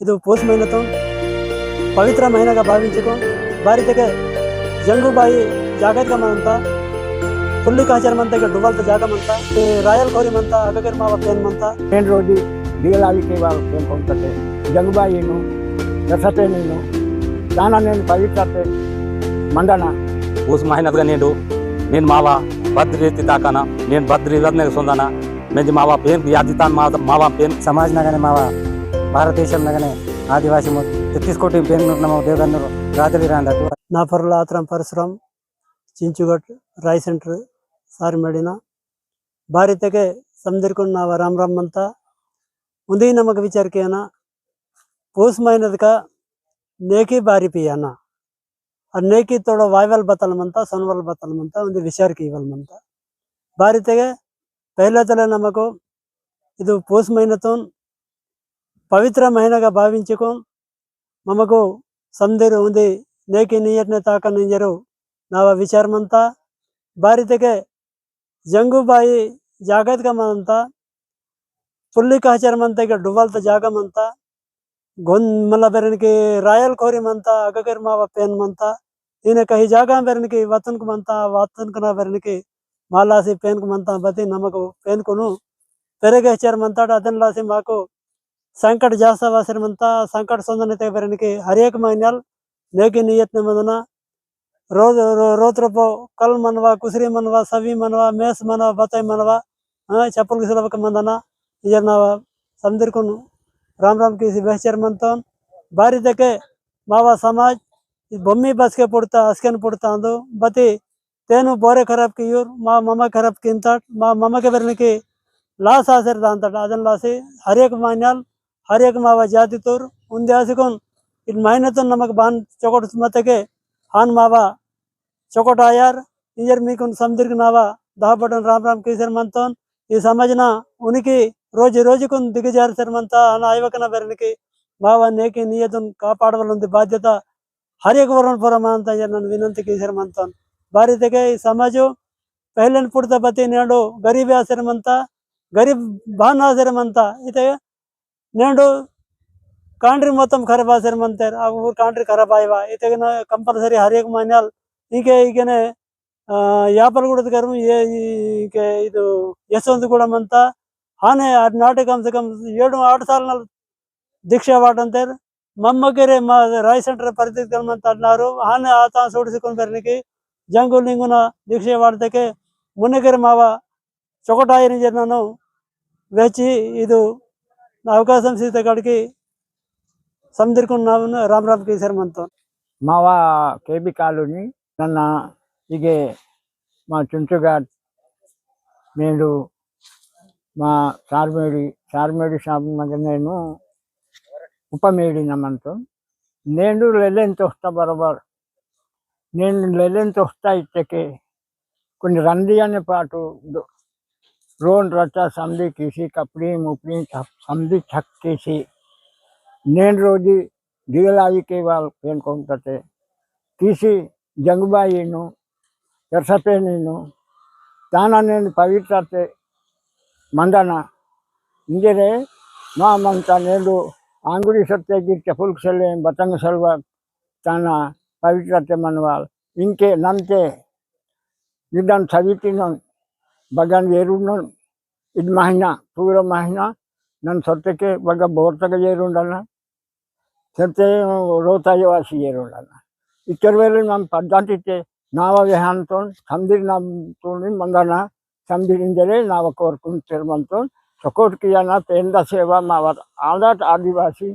ಇದು ಪೋಸ್ ಮೈನತು ಪವಿತ್ರ ಮೈನಗ ಭಾವಿಸಿಕೊ ಭಾರತಕ್ಕೆ ಜಂಗುಬಾಯಿ ಜಾಗತ್ಕಮಂತ ಹುಲ್ಲು ಕಾಚರ್ಮಂತ ಡುಬಲ್ತ ಜಾಗಮಂತ ರಾಯಲ್ ಗೌರಿಮಂತ ಅಗಗರ್ಮಾವ ಪ್ರೇನ್ಮಂತ ಮೇನ್ ರೋಡಿ ದಿಗಲಾವಿಕೆ ಪ್ರೇಮ್ ಕೊಂತತೆ ಜಂಗುಬಾಯಿನು ರಸತೆ ನೀನು ದಾನ ನೀನು ಪವಿತ್ರತೆ ಮಂಡನ ಪೋಸ್ ಮಹಿನದ್ಗ ನೀಡು నేను మావా బద్రీ తాకానా నేను బద్రీ ఇవ్వదు సొందనా నేను మావా పేన్ యాదితాన్ మావా పేన్ సమాజ్ నగనే మావా భారతదేశంలోనే ఆదివాసము ఎత్తిస్కోటి బేంగూరు దేవగన్నూరు రాత్రి రాందట్టు నా పరుల ఆత్రం పరశురామ్ చించుగట్ రాయ్ సెంటర్ సార్ ಮಡಿನ ಭಾರತಕ್ಕೆ ಸಂದಿರ್ಕೊಂಡು ನಾವು ರಾಮ್ ರಾಮ್ ಅಂತ ಮುಂದೆ ನಮಗೆ ವಿಚಾರಕ್ಕೇನ ಪೋಸ್ ಮೈನದಕ ನೇಕಿ ಬಾರಿ ಪಿಯಾನ ಆ ನೇಕಿ ತೋಡ ವಾಯ್ವಲ್ ಬತ್ತಲಮಂತ ಸೊನ್ವಲ್ ಬತ್ತಲಮಂತ ಒಂದು ವಿಚಾರಕ್ಕೆ ಇವಲ್ಮಂತ ಭಾರತಗೆ ಪೈಲತಲೆ ನಮಗೂ ಇದು ಪೋಸ್ ಮೈನತೋನ್ పవిత్రమైనగా భావించుకో. మమకు సందేరు ఉంది. నేకి నియట్ని తాక నింజరు నావ విచారమంతా. భారతకే జంగుబాయి జాగత్కమంతా పుల్లికాచరమంతా ఇక డువ్వాలత జాగమంతా. గొన్ మళ్ళా బెరనికి రాయల్ కోరిమంతా అగగర్మావ పేన్మంతా. ఈయన కహి జాగా బెరనికి వతన్కుమంతా వతన్కున బెరనికి మాలాసి పేన్కుమంతా బతి నమకు పేన్కును. పెరగేచరమంతాడు అతనిలాసి మాకు సంకట జాసవాసనమంతా సంకట సందనతే బరణికి హరేక మాన్యాల్ నేకి నియత్న మందున రోజు రోత్రపో కల్ మనవా కుసిరి మనవా సవి మనవా మేస్ మనవా బతాయి మనవా చెప్పలు కుసిలవక మందన ఇజన సందిర్కును రామ్ రామ్కి బహచర్ భారీ బారి మావా సమాజ్ బొమ్మి బస్కే పుడతా అస్కెన్ పుడతా అందు బతి తేను బోరే ఖరాబ్కి యూర్ మా మమ్మ ఖరాబ్కి ఇంతట్ మా మమ్మకి బరణికి లాస్ ఆసరి అంతట ಅದನ್ನ లాసి ಹರೇಕ మాన్యాలు हर एक मावा जाति तोर उन्दे आसिकोन इन महीने तो नमक बान चौकट मत के। हान मावा, चौकट आयार इंजर मीकुन समदीर्ग नावा दाह बटन राम राम कृष्ण मंथन ये समझ ना उनकी रोज रोज को दिग्गजार शर्मता अना आयवक ना बरन के। मावा ने के नियत उन का पाड़ वालों दे बाध्यता। हर एक वरण पर मानता जन विनंत के शर्मता बारी तक ये समझो पहले पुरता पति नेड़ो गरीब आ शर्मता गरीब भान आ शर्मता इतना ನೆಂಡು, ಕಾಂಡ್ರಿ ಮೊತ್ತಮ್ ಖರಬಾಸರ್ ಮಂತಾರೆ ಆ ಊರು ಕಾಂಡ್ರಿ ಖರಬಾಯವ ಇತ್ತಗಿನ ಕಂಪಲ್ಸರಿ ಹರಿಯಕ್ಕೆ ಮನ್ಯಾಲ್. ಈಗ ಈಗೇನೆ ಯಾಪಲ್ಗುಡದ ಕರ್ಮ ಏ ಈಗ ಇದು ಯಶವಂತಗೂಡ ಮಂತ ಆನೆ ಅದು ನಾಟಕ ಕಮ್ಸೆ ಕಮ್ ಏಳು ಆರು ಸಾಲ ದೀಕ್ಷಾ ವಾಟ್ ಅಂತಾರೆ ಮ, ರಾಯ್ ಸೆಂಟರ್ ಪರಿತಿಕಲ್ಮಂತ ಅನ್ನಾರು ಆನೆ ಆತ ಸೋಡಿಸಿಕೊಂಡು ಬರಲಿಕ್ಕೆ ಜಂಗು ಲಿಂಗುನ ದೀಕ್ಷೆ ಮಾಡ್ದಕ್ಕೆ ಮುನ್ನಗರ ಮಾವ ಚೊಕಟಾಯಿನ ಜನನು ವೆಚ್ಚಿ ಇದು అవకాశం సీత కాడికి ಸಮದಿರ್ಕೊಂಡು ರಾಮ್ ರಾಮ್ ಕಿ ಶರ್ಮಂತ మావా కేబీ కాలనీ నన్న ఇగే మా చుంచుగా నేను మా సార్మేడి సార్మేడి షాప్ దగ్గర నేను ఉపమేడి నమ్మంతో నేను లెలెంత వస్తా బరోబర్ నేను లెలెంత వస్తా ఇచ్చకే కొన్ని రంది అనే పాటు దో- రోన్ రచ్చ సంధి కీసి కప్డి ముప్డి సంధి ఛక్ కీసి నేను రోజు దిగలాగితే వాళ్ళు పేర్కొంటే తీసి జంగుబాయిను ఎర్సపేనిను తానా నేను పవిత్రతే మందన ఇంజరే మా మంత నేను ఆంగుడి సత్యకి చెప్పులకు సెల్లి బతంగ बगन येरुंडन इद महीना पूरे महीना नन सरते के बग बोर तक येरुंडन सरते रोता ये वासी इतर इचरवेल नम पद्धति ते नाव तो संदिर नाम तो तोन मंदना संदिर इंजरे नाव कोरकुन तिरमंतोन चकोट किया ना तेंदा सेवा मावत आदत आदिवासी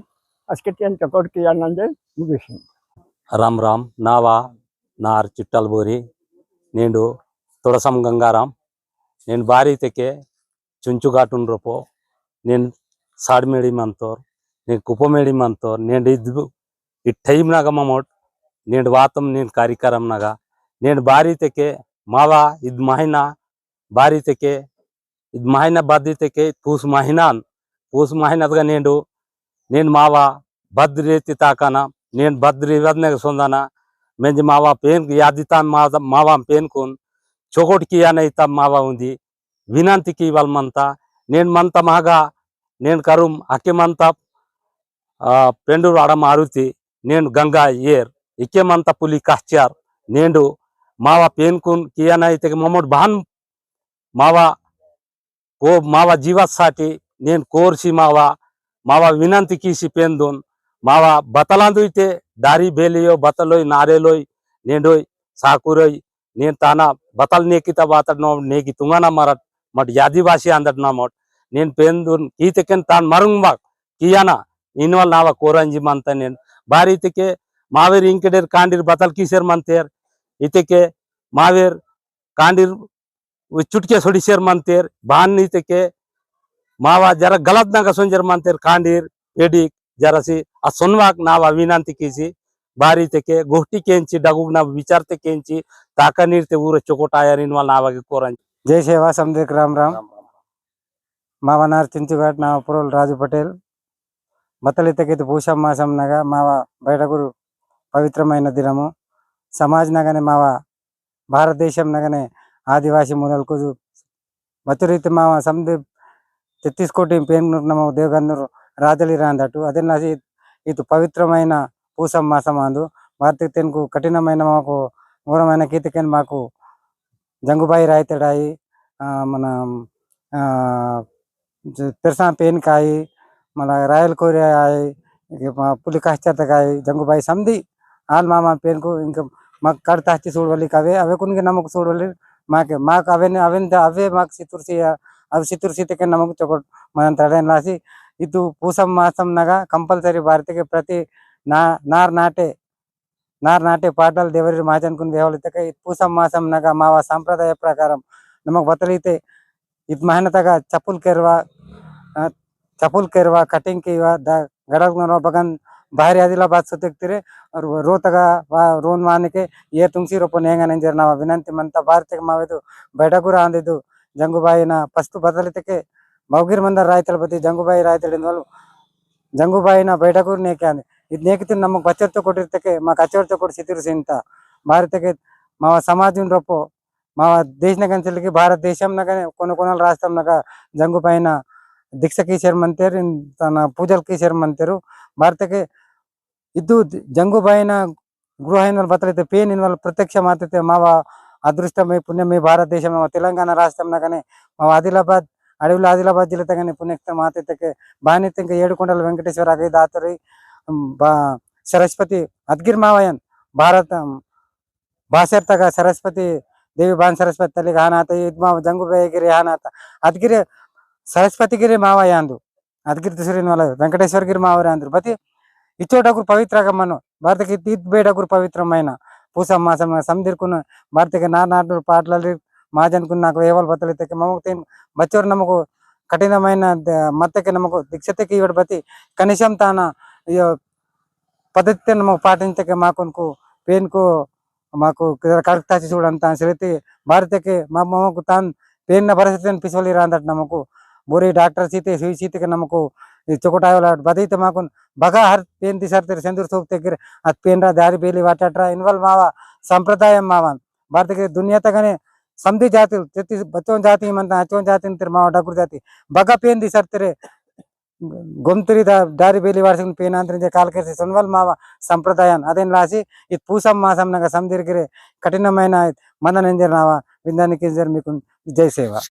अस्केतियन चकोट किया नंदे मुगिसिन राम राम नावा नार चिट्टल बोरी नेंडो तोड़सम गंगाराम నేను భారీ తెకే ಚುಂಚು ಘಾಟುನ್ ರೋಪೋ నేను సాడ్ మేడి మంతోర్ నేను కుప్ప మేడి మంతోర్ నేను ఇది ఈ టైం నాగ మమోట్ నేను వాతం నేను కార్యక్రమం నాగ నేను భారీ తెకే మావా ఇది మహిన భారీ తెకే ఇది మహిన బద్ది తెకే పూసు మహినాన్ పూసు మహినదిగా నేను నేను మావా భద్రేతి తాకాన నేను భద్రి వదనగ సొందానా మేము మావా పేన్ యాదితాన్ మావా పేన్కున్ చొకోటికి అనైత మావా ఉంది. వినంతికి వాళ్ళమంతా నేను మంత మాగా నేను కరుం అక్కమంత పెండు అడమ అరుతి నేను గంగా ఏర్ ఇక్కేమంత పులి కాస్చార్ నేను మావ పేన్కున్ కియానైతే మమ్మడు బాన్ మావ కో మావ జీవసాటి నేను కోర్చి మావా మావ వినంతి కీసి పేందోన్ మావ బతలాందుయితే దారి బేలియో బతలోయ్ నారేలోయ్ నేండోయ్ సాకురోయ్ ताना बतल ने बात नी की तुंगना मर मट। आदिवासी अंदर मट नीते मरंग कियाना इन वाल नाव कोरंजी मंत नारी इतके मावीर इंकडीर कांडीर बतल कीसर इत के मावीर कांडीर चुटके सुर मंतर बातके मावा जरा गलत नगर सुंजर मंतर कांडीर एडी जरा सी आ सुनवाक नावा विनती कीसी ಬಾರಿ ಇತಕ್ಕೆ ಗೋಷ್ಠಿ ಕೇಂಚಿ ಡಗುಗ್ ನಾವ್ ವಿಚಾರತೆ ಕೇಂಚಿ ತಾಕ ನೀರ್ತೆ ಊರ ಚೊಕೋಟಾಯರ್ ಇನ್ವಾಲ್ ನಾವಾಗಿ ಕೋರಂಜಿ జై సేవ సముద్రక్ రామ్ రామ్ మావనార్ చించుఘాట్ నా పురోల్ రాజు పటేల్ బత్తలితకైతే పూషం మాసం నగా మావ బయటకు పవిత్రమైన దినము సమాజ్ నగనే మావ భారతదేశం నగనే ఆదివాసి మూలలకు బతురీతి మావ సముద్ర తెత్తిస్ కోటి పేరు నమ దేవగన్నూరు రాజలి రాందటు అదే నాసి ఇది పవిత్రమైన పూసం మాసమాందు మార్తి తెనుకు కఠినమైన మాకు ఘోరమైన కీర్తికని మాకు జంగుబాయి రాయితడాయి. మన పెరసా పేన్కాయి మన రాయల్ కోరియాయి పులి కాశ్చర్తకాయి జంగుబాయి సంధి ఆల్ మామ పేనుకు ఇంకా మాకు కడ తాచి చూడవల్లి అవే అవే కొన్ని నమ్మకు చూడవల్లి మాకు మాకు అవన్నీ అవే అవే మాకు చిత్తూరు సీ అవి చిత్తూరు సీతకి నమ్మకు చొక్కడు మనం తడని రాసి ఇటు పూసం మాసం నగా కంపల్సరీ భారతకి ప్రతి ನಾ ನಾರ್ ನಾಟೆ ನಾರ್ ನಾಟೆ ಪಾಟಲ್ ದೇವರಿಗೆ ಮಾಜನ್ಕೊಂಡು ದೇವಲಿತಕ ಇದು ಪೂಸಂ ಮಾಸಂ ನಗ ಮಾವ ಸಾಂಪ್ರದಾಯ ಪ್ರಕಾರ ನಮಗೆ ಬತ್ತಲೈತೆ ಇದು ಮಹನತಾಗ ಚಪುಲ್ ಕೆರುವ ಚಪುಲ್ ಕೆರುವ ಕಟಿಂಗ್ ಕೇವ ದ ಗಡಗ್ ನೋಡುವ ಬಗನ್ ಭಾರಿ ಆದಿಲಾಬಾದ್ ಸುತ್ತಿಕ್ತಿರಿ ಅವ್ರು ರೋತಗ ರೋನ್ ಮಾನಿಕೆ ಏರ್ ತುಂಬಿಸಿ ರೂಪ ಹೆಂಗನಂಜರ್ ನಾವು ವಿನಂತಿ ಮಂತ ಭಾರತಿಗೆ ಮಾವಿದು ಬೆಡಗುರ ಅಂದಿದ್ದು ಜಂಗುಬಾಯಿನ ಫಸ್ಟ್ ಬದಲಿತಕ್ಕೆ ಮೌಗಿರ್ ಮಂದರ್ ರಾಯ್ತಳ ಬತ್ತಿ ಜಂಗುಬಾಯಿ ರಾಯ್ತಳಿಂದಲೂ ಜಂಗುಬಾಯಿನ ಬೇಡಗೂರು ನೇಕೆ ಅಂದೆ ಇದು ನೇಕತಿನ ನಮಗೆ ಬಚ್ಚರ್ತ ಕೊಟ್ಟಿರ್ತಕ್ಕೆ ಮಾ ಕಚ್ಚವರ್ತ ಕೊಟ್ಟು ಸಿತಿರು ಸಿಂತ ಭಾರತಕ್ಕೆ మా సమాజం రొప్పు. మా దేశనగంచలకి భారతదేశంనగా కొన్ని కొనాలు రాష్ట్రంనగా జంగు పైన దీక్షకి చేరమంతారు తన పూజలకి చేరమంతారు భారతకి ఇద్దు జంగు పైన గృహహీన బతలైతే పేనిన వాళ్ళు ప్రత్యక్ష మాత్రైతే మా అదృష్టమే పుణ్యమే భారతదేశం తెలంగాణ రాష్ట్రంనగానే మా ఆదిలాబాద్ అడవిలో ఆదిలాబాద్ జిల్లాతో కానీ పుణ్యక్త మాతైతే బానిత ఇంకా ఏడుకొండల వెంకటేశ్వర అగై దాతరి సరస్వతి అద్గిర్మావయన్ భారత. భాషర్తగా సరస్వతి దేవి బాన్ సరస్వతి తల్లి హానాత ఇద్మా జంగుబేగిరి హానాథ అద్గిరి సరస్వతిగిరి మావయాందు అద్గిరి తుసరిన్ వాళ్ళ వెంకటేశ్వరగిరి మావయాందు ప్రతి ఇచ్చోటకు పవిత్రగా మనం భారతకి తీర్బేటకు పవిత్రమైన పూసం మాసం సందిర్కున్న భారతకి నానాడు పాటలు మాజనుకున్న నాకు ఏవాళ్ళు బతలు తెక్కి మమ్మకు తేను బచ్చోరు నమ్మకు కఠినమైన మత్తకి నమ్మకు దీక్షతకి ఇవ్వడు ప్రతి కనీసం తాన పద్ధతిని మాకు పాటించక మాకు పెయిన్కు మాకు కరెక్ట్ ಆಚೆ చూడంత ಸರಿತಿ ಭಾರತಕ್ಕೆ ಮಾಮೂಕು ತಾನ್ ಪೇನ್ನ ಪರಿಸ್ಥಿತಿಯನ್ನು ಪಿಸಲಿರ ಅಂತ ನಮಕು ಬೋರಿ ಡಾಕ್ಟರ್ ಸೀತೆ ಸುಯಿ ಸೀತೆಗೆ ನಮಕು ಚೊಕೊಟಾಯಲ ಬದೈತೆ ಮಾಕು ಬಗ ಹರ್ ಪೇನ್ ತಿಸರ್ತಿರ ಸೆಂದೂರ್ ಸೋಕ್ತೆಗಿರ ಅತ್ ಪೇನ್ರ ದಾರಿ ಬೇಲಿ ವಾಟಾಟ್ರ ಇನ್ವಾಲ್ವ್ ಮಾವ ಸಂಪ್ರದಾಯ ಮಾವ ಭಾರತಕ್ಕೆ ದುನಿಯಾ ತಗನೆ ಸಮಧಿ ಜಾತಿ ಬಚ್ಚೋನ್ ಜಾತಿ ಮಂತ ಅಚ್ಚೋನ್ ಜಾತಿ ಅಂತಿರ ಮಾವ ಡಾಕ್ಟರ್ ಜಾತಿ ಬಗ ಪೇನ್ ತಿಸರ್ತಿರೆ గొంతురి దారి బేలి వాడుకుని పేనాంతరించే కాలకరిసి సొన్వల్ మావ సంప్రదాయం అదేం రాసి ఇది పూసం మాసం నాకు సందిరిగిరి కఠినమైన మందనంజర్ నావ విందానికి మీకు జై సేవ